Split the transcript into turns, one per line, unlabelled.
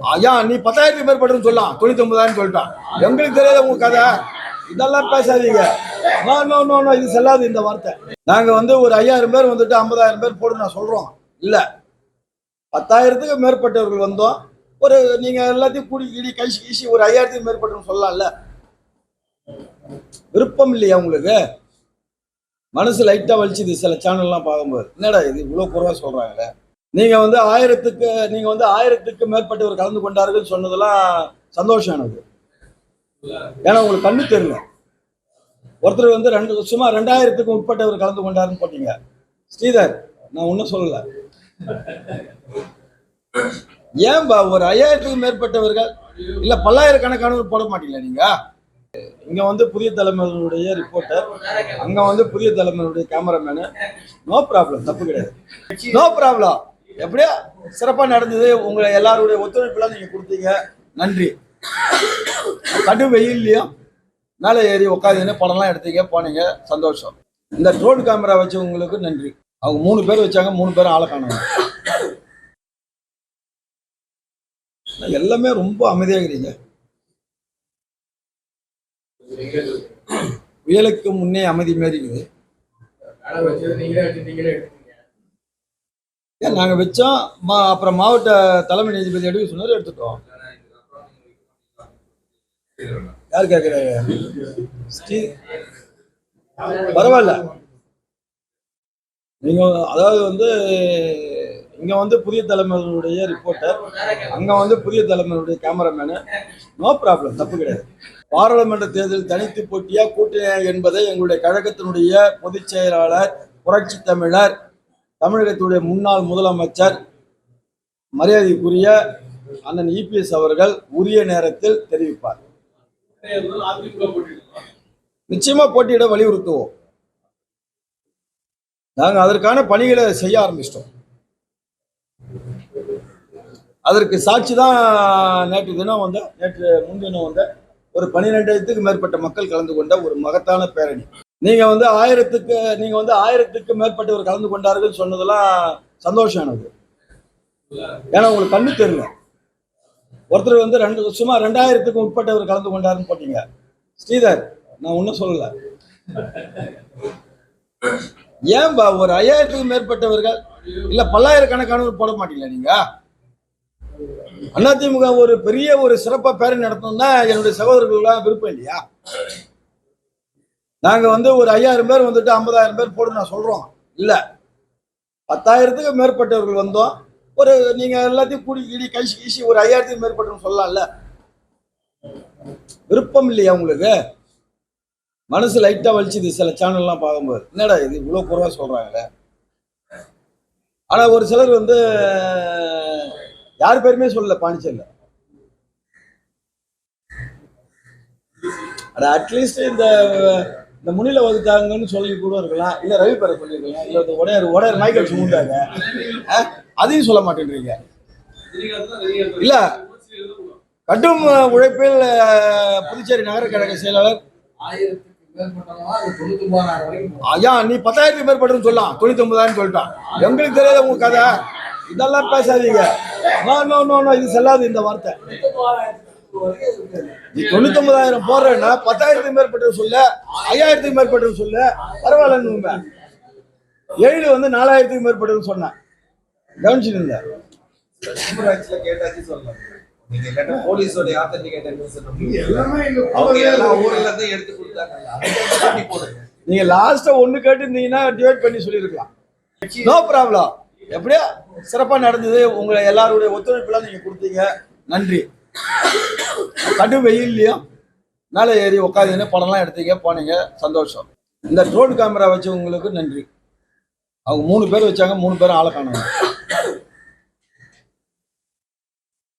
ஐயா நீ பத்தாயிரத்துக்கு மேற்பட்டு சொல்லலாம். தொண்ணூத்தி ஒன்பதாயிரம் சொல்லிட்டான். எங்களுக்கு தெரியாத உங்க கதை. இதெல்லாம் பேசாதீங்க. நோ நோ நோ நோ இது செல்லாது இந்த வார்த்தை. நாங்க வந்து ஒரு ஐயாயிரம் பேர் வந்துட்டு ஐம்பதாயிரம் பேர் போடு நான் சொல்றோம். இல்ல. பத்தாயிரத்துக்கு மேற்பட்டவர்கள் வந்தோம். ஒரு நீங்க எல்லாத்தையும் கூடி கீடி கழிச்சு கீசி ஒரு ஐயாயிரத்துக்கு மேற்பட்டவங்க சொல்லலாம்ல. விருப்பம் இல்லையா உங்களுக்கு? மனசு லைட்டா வலிச்சுது சில சேனல்லாம் பார்க்கும்போது. என்னடா இது இவ்வளவு குறைவா சொல்றாங்களே? நீங்க வந்து ஆயிரத்துக்கு நீங்க வந்து ஆயிரத்துக்கு மேற்பட்டவர் கலந்து கொண்டார்கள் சொன்னதெல்லாம் சந்தோஷம் எனக்கு ஏன்னா உங்களுக்கு கண்ணு தெரியல ஒருத்தர் வந்து ரெண்டு சும்மா ரெண்டாயிரத்துக்கு உட்பட்டவர் கலந்து கொண்டாருன்னு போட்டீங்க. ஸ்ரீதர் நான் ஒன்றும் சொல்லல. ஏன்பா ஒரு ஐயாயிரத்துக்கு மேற்பட்டவர்கள் இல்ல பல்லாயிரக்கணக்கானவர் போட மாட்டீங்களா நீங்க? இங்க வந்து புதிய தலைமையினுடைய ரிப்போர்ட்டர் அங்க வந்து புதிய தலைமையினுடைய கேமராமேனு நோ ப்ராப்ளம் தப்பு கிடையாது. நோ ப்ராப்ளம் எப்படியா சிறப்பா நடந்தது. உங்களை எல்லாருடைய ஒத்துழைப்புலாம் நீங்க கொடுத்தீங்க. நன்றி. கடும் வெயில்லையும் மேலே ஏறி உட்காந்துன்னு படம்லாம் எடுத்தீங்க போனீங்க. சந்தோஷம். இந்த ட்ரோன் கேமரா வச்சவங்களுக்கு நன்றி. அவங்க மூணு பேர் வச்சாங்க மூணு பேரும் ஆளை காணுங்க எல்லாமே ரொம்ப அமைதியாகிறீங்க புயலுக்கு முன்னே அமைதி மாரி இருக்குது. ஏன் நாங்கள் வச்சோம். மா அப்புறம் மாவட்ட தலைமை நீதிபதி எடுக்க சொன்னாரு எடுத்துட்டோம். யார் கேட்கிறாரு பரவாயில்ல. நீங்கள் அதாவது வந்து இங்கே வந்து புதிய தலைமுறையுடைய ரிப்போர்ட்டர் அங்கே வந்து புதிய தலைமுறையுடைய கேமராமேனு நோ ப்ராப்ளம் தப்பு கிடையாது. பாராளுமன்ற தேர்தல் தனித்து போட்டியா கூட்டணியா என்பதை எங்களுடைய கழகத்தினுடைய பொதுச் செயலாளர் புரட்சி தமிழர் தமிழகத்துடைய முன்னாள் முதலமைச்சர் மரியாதைக்குரிய அண்ணன் இபிஎஸ் அவர்கள் உரிய நேரத்தில் தெரிவிப்பார். நிச்சயமா போட்டியிட வலியுறுத்துவோம். நாங்க அதற்கான பணிகளை செய்ய ஆரம்பிச்சிட்டோம். அதற்கு சாட்சி தான் நேற்று தினம் வந்த நேற்று முன்தினம் வந்த ஒரு பன்னிரெண்டாயிரத்துக்கு மேற்பட்ட மக்கள் கலந்து கொண்ட ஒரு மகத்தான பேரணி. நீங்க வந்து ஆயிரத்துக்கு நீங்க வந்து ஆயிரத்துக்கு மேற்பட்டவர் கலந்து கொண்டார்கள் சொன்னதெல்லாம் சந்தோஷம் எனக்கு ஏன்னா உங்களுக்கு கண்ணு தெரியல. ஒருத்தர் வந்து ரெண்டு சும்மா ரெண்டாயிரத்துக்கு உட்பட்டவர் கலந்து கொண்டாருன்னு போட்டீங்க. ஸ்ரீதர் நான் ஒன்றும் சொல்லல. ஏன்பா ஒரு ஐயாயிரத்துக்கு மேற்பட்டவர்கள் இல்ல பல்லாயிரக்கணக்கானவர் போட மாட்டீங்களா நீங்க? அதிமுக ஒரு பெரிய ஒரு சிறப்பா பேரணி நடத்தணும்னா என்னுடைய சகோதரர்கள்லாம் விருப்பம் இல்லையா? நாங்கள் வந்து ஒரு ஐயாயிரம் பேர் வந்துட்டு ஐம்பதாயிரம் பேர் போட்டு நான் சொல்கிறோம் இல்லை. பத்தாயிரத்துக்கு மேற்பட்டவர்கள் வந்தோம். ஒரு நீங்கள் எல்லாத்தையும் கூடி கீடி கழிச்சு கீசி ஒரு ஐயாயிரத்துக்கு மேற்பட்டவங்க சொல்லலாம்ல. விருப்பம் இல்லையா உங்களுக்கு? மனசு லைட்டாக வலிச்சுது சில சேனல்லாம் பார்க்கும்போது. என்னடா இது இவ்வளோ குறைவாக சொல்கிறாங்கல்ல ஆனால் ஒரு சிலர் வந்து யார் பேருமே சொல்லல பாண்டிச்சேரியில். அட அட்லீஸ்ட் இந்த இந்த முனில வகுத்தாங்கன்னு சொல்லி கூட இருக்கலாம். இல்ல ரவி பேரை சொல்லியிருக்கலாம். இல்ல இந்த உடையர் உடையர் மைக்கேல் சுமுண்டாங்க அதையும் சொல்ல மாட்டேன்றீங்க. இல்ல கடும் உழைப்பில் புதுச்சேரி நகர கழக செயலாளர். ஐயா நீ பத்தாயிரத்துக்கு மேற்பட்டு சொல்லலாம். தொண்ணூத்தி ஒன்பதாயிரம் சொல்லிட்டான். எங்களுக்கு தெரியாத உங்க கதை. இதெல்லாம் பேசாதீங்க. நோ நோ நோ இது செல்லாது இந்த வார்த்தை. நீ தொண்ணூத்தி ஒன்பதாயிரம் போடுறேன்னா பத்தாயிரத்துக்கு மேற்பட்டது சொல்ல ஐயாயிரத்துக்கு மேற்பட்டது சொல்ல பரவாயில்லன்னு ஏழு வந்து நாலாயிரத்துக்கு மேற்பட்டது சொன்னேன் கவனிச்சுருந்த?
ஊராட்சியில கேட்டாச்சு சொல்லலாம் போலீஸோட எடுத்து கொடுத்தாங்க.
நீங்க லாஸ்டா ஒண்ணு கேட்டிருந்தீங்கன்னா டிவைட் பண்ணி சொல்லியிருக்கலாம். நோ ப்ராப்ளம் எப்படியா சிறப்பா நடந்தது. உங்களை எல்லாருடைய ஒத்துழைப்புலாம் நீங்க கொடுத்தீங்க. நன்றி. கடும் வெயில்லையும் மேலே ஏறி உட்காந்துன்னு படம்லாம் எடுத்தீங்க போனீங்க. சந்தோஷம். இந்த ட்ரோன் கேமரா வச்சவங்களுக்கு நன்றி. அவங்க மூணு பேர் வச்சாங்க மூணு பேரும் ஆளை காணாங்க